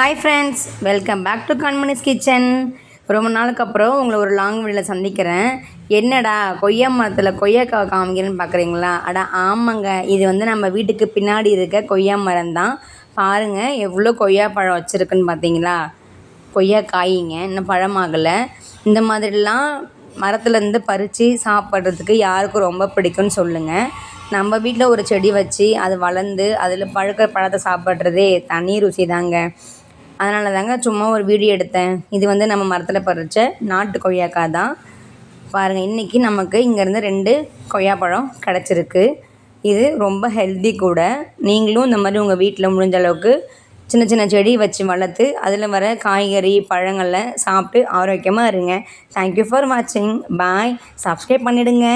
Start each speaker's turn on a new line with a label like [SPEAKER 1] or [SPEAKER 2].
[SPEAKER 1] Hi friends welcome back to Kanmani's kitchen ரொம்ப நாளுக்கு அப்புறம் உங்களை ஒரு லாங் வீடியில் சந்திக்கிறேன். என்னடா கொய்யா மரத்தில் கொய்யாக்காவை காமிக்கிறேன்னு பார்க்குறீங்களா அடா ஆமாங்க. இது வந்து நம்ம வீட்டுக்கு பின்னாடி இருக்க கொய்யா மரம் தான். பாருங்கள் எவ்வளோ கொய்யா பழம் வச்சுருக்குன்னு பார்த்தீங்களா கொய்யா காய்ங்க இன்னும் பழமாகலை இந்த மாதிரிலாம் மரத்துலேருந்து பறித்து சாப்பிட்றதுக்கு யாருக்கும் ரொம்ப பிடிக்கும்னு சொல்லுங்கள் நம்ம வீட்டில் ஒரு செடி வச்சு அது வளர்ந்து அதில் பழுக்கிற பழத்தை சாப்பிட்றதே தனி ருசி தாங்க அதனால தாங்க சும்மா ஒரு வீடியோ எடுத்தேன். இது வந்து நம்ம மரத்தில் பறித்த நாட்டு கொய்யாக்காய் தான். பாருங்கள் இன்றைக்கி நமக்கு இங்கேருந்து ரெண்டு கொய்யாப்பழம் கிடச்சிருக்கு. இது ரொம்ப ஹெல்தி கூட. நீங்களும் இந்த மாதிரி உங்கள் வீட்டில் முடிஞ்ச அளவுக்கு சின்ன சின்ன செடி வச்சு வளர்த்து அதில் வர காய்கறி பழங்களை சாப்பிட்டு ஆரோக்கியமாக இருங்க. தேங்க்யூ ஃபார் வாட்சிங் பாய் சப்ஸ்கிரைப் பண்ணிவிடுங்க